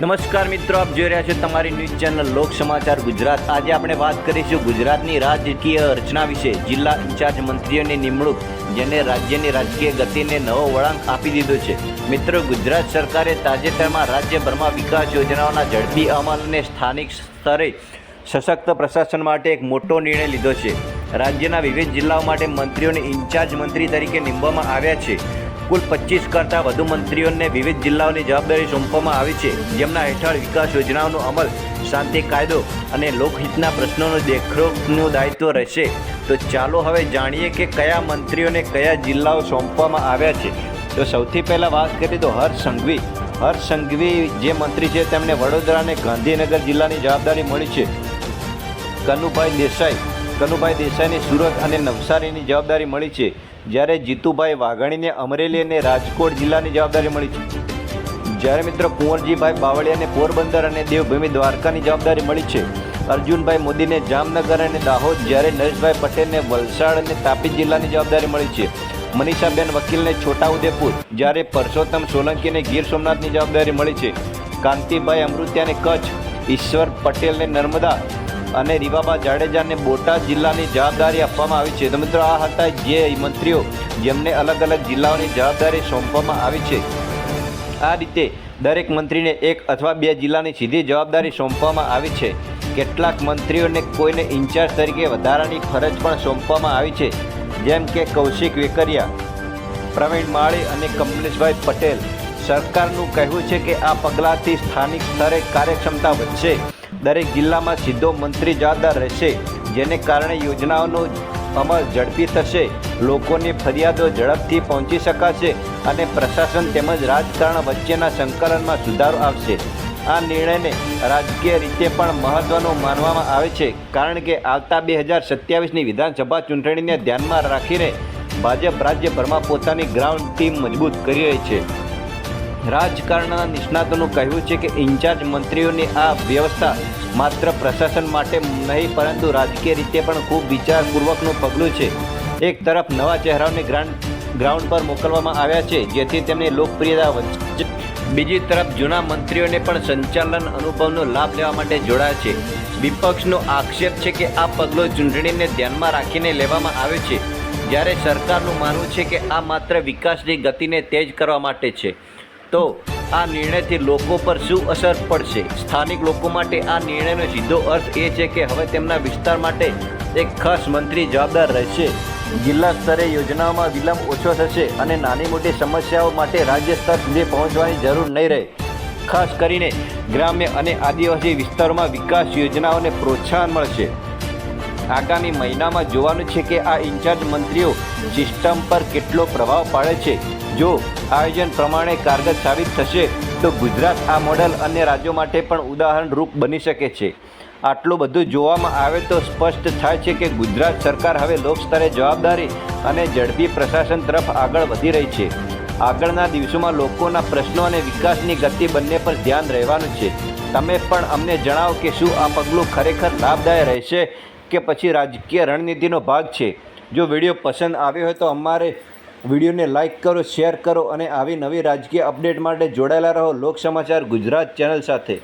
નમસ્કાર મિત્રો, આપ જોઈ રહ્યા છો તમારી ન્યૂઝ ચેનલ લોક સમાચાર ગુજરાત. આજે આપણે વાત કરીશું ગુજરાતની રાજકીય રચના વિશે. જિલ્લા ઇન્ચાર્જ મંત્રીઓની નિમણૂક, જેને રાજ્યની રાજકીય ગતિને નવો વળાંક આપી દીધો છે. મિત્રો, ગુજરાત સરકારે તાજેતરમાં રાજ્યભરમાં વિકાસ યોજનાઓના ઝડપી અમલ અને સ્થાનિક સ્તરે સશક્ત પ્રશાસન માટે એક મોટો નિર્ણય લીધો છે. રાજ્યના વિવિધ જિલ્લાઓ માટે મંત્રીઓને ઇન્ચાર્જ મંત્રી તરીકે નીમવામાં આવ્યા છે. કુલ પચીસ કરતાં વધુ મંત્રીઓને વિવિધ જિલ્લાઓની જવાબદારી સોંપવામાં આવી છે. જેમના હેઠળ વિકાસ યોજનાઓનો અમલ, શાંતિ કાયદો અને લોકહિતના પ્રશ્નોનો દેખરેખનું દાયિત્વ રહેશે. તો ચાલો હવે જાણીએ કે કયા મંત્રીઓને કયા જિલ્લાઓ સોંપવામાં આવ્યા છે. તો સૌથી પહેલાં વાત કરીએ તો હર્ષ સંઘવી. હર્ષ સંઘવી જે મંત્રી છે, તેમને વડોદરા અને ગાંધીનગર જિલ્લાની જવાબદારી મળી છે. કનુભાઈ દેસાઈ. કનુભાઈ દેસાઈને સુરત અને નવસારીની જવાબદારી મળી છે. જ્યારે જીતુભાઈ વાઘાણીને અમરેલી અને રાજકોટ જિલ્લાની જવાબદારી મળી છે. જ્યારે મિત્રો કુંવરજીભાઈ બાવળિયાને પોરબંદર અને દેવભૂમિ દ્વારકાની જવાબદારી મળી છે. અર્જુનભાઈ મોદીને જામનગર અને દાહોદ જ્યારે નરેશભાઈ પટેલને વલસાડ અને તાપી જિલ્લાની જવાબદારી મળી છે. મનીષાબેન વકીલને છોટાઉદેપુર જ્યારે પરસોત્તમ સોલંકીને ગીર સોમનાથની જવાબદારી મળી છે. કાંતિભાઈ અમૃત્યાને કચ્છ, ઈશ્વર પટેલને નર્મદા અને રીવાબા જાડેજાને બોટાદ જિલ્લાની જવાબદારી આપવામાં આવી છે. તો મિત્રો, આ હતા જે મંત્રીઓ જેમને અલગ અલગ જિલ્લાઓની જવાબદારી સોંપવામાં આવી છે. આ રીતે દરેક મંત્રીને એક અથવા બે જિલ્લાની સીધી જવાબદારી સોંપવામાં આવી છે. કેટલાક મંત્રીઓને કોઈને ઇન્ચાર્જ તરીકે વધારાની ફરજ પણ સોંપવામાં આવી છે. જેમ કે કૌશિક વેકરિયા, પ્રવીણ માળી અને કમલેશભાઈ પટેલ. સરકારનું કહેવું છે કે આ પગલાંથી સ્થાનિક સ્તરે કાર્યક્ષમતા વધશે. દરેક જિલ્લામાં સીધો મંત્રી જવાબદાર રહેશે, જેને કારણે યોજનાઓનો અમલ ઝડપી થશે, લોકોની ફરિયાદો ઝડપથી પહોંચી શકાશે અને પ્રશાસન તેમજ રાજકારણ વચ્ચેના સંકલનમાં સુધારો આવશે. આ નિર્ણયને રાજકીય રીતે પણ મહત્વનો માનવામાં આવે છે, કારણ કે આવતા બે હજાર સત્યાવીસની વિધાનસભા ચૂંટણીને ધ્યાનમાં રાખીને ભાજપ રાજ્યભરમાં પોતાની ગ્રાઉન્ડ ટીમ મજબૂત કરી રહી છે. રાજકારણના નિષ્ણાતોનું કહેવું છે કે ઇન્ચાર્જ મંત્રીઓની આ વ્યવસ્થા માત્ર પ્રશાસન માટે નહીં, પરંતુ રાજકીય રીતે પણ ખૂબ વિચારપૂર્વકનું પગલું છે. એક તરફ નવા ચહેરાઓને ગ્રાન્ડ ગ્રાઉન્ડ પર મોકલવામાં આવ્યા છે, જેથી તેમની લોકપ્રિયતા વધશે બીજી તરફ જૂના મંત્રીઓને પણ સંચાલન અનુભવનો લાભ લેવા માટે જોડાયા છે. વિપક્ષનો આક્ષેપ છે કે આ પગલું ચૂંટણીને ધ્યાનમાં રાખીને લેવામાં આવે છે. જ્યારે સરકારનું માનવું છે કે આ માત્ર વિકાસની ગતિને તેજ કરવા માટે છે. તો આ નિર્ણયથી લોકો પર શું અસર પડશે? સ્થાનિક લોકો માટે આ નિર્ણયનો સીધો અર્થ એ છે કે હવે તેમના વિસ્તાર માટે એક ખાસ મંત્રી જવાબદાર રહેશે. જિલ્લા સ્તરે યોજનાઓમાં વિલંબ ઓછો થશે અને નાની મોટી સમસ્યાઓ માટે રાજ્ય સ્તર સુધી પહોંચવાની જરૂર નહીં રહે. ખાસ કરીને ગ્રામ્ય અને આદિવાસી વિસ્તારોમાં વિકાસ યોજનાઓને પ્રોત્સાહન મળશે. આગામી મહિનામાં જોવાનું છે કે આ ઇન્ચાર્જ મંત્રીઓ સિસ્ટમ પર કેટલો પ્રભાવ પાડે છે. જો આયોજન પ્રમાણે કારગર સાબિત થશે, તો ગુજરાત આ મોડલ અન્ય રાજ્યો માટે પણ ઉદાહરણરૂપ બની શકે છે. આટલું બધું જોવામાં આવે તો સ્પષ્ટ થાય છે કે ગુજરાત સરકાર હવે લોક સ્તરે જવાબદારી અને ઝડપી પ્રશાસન તરફ આગળ વધી રહી છે. આગળના દિવસોમાં લોકોના પ્રશ્નો અને વિકાસની ગતિ બંને પર ધ્યાન રહેવાનું છે. તમે પણ અમને જણાવો કે શું આ પગલું ખરેખર લાભદાયક રહેશે કે પછી રાજકીય રણનીતિનો ભાગ છે? જો વીડિયો પસંદ આવ્યો હોય તો અમારે વિડીયોને લાઇક કરો, શેર કરો અને આવી નવી રાજકીય અપડેટ માટે જોડાયેલા રહો લોક સમાચાર ગુજરાત ચેનલ સાથે.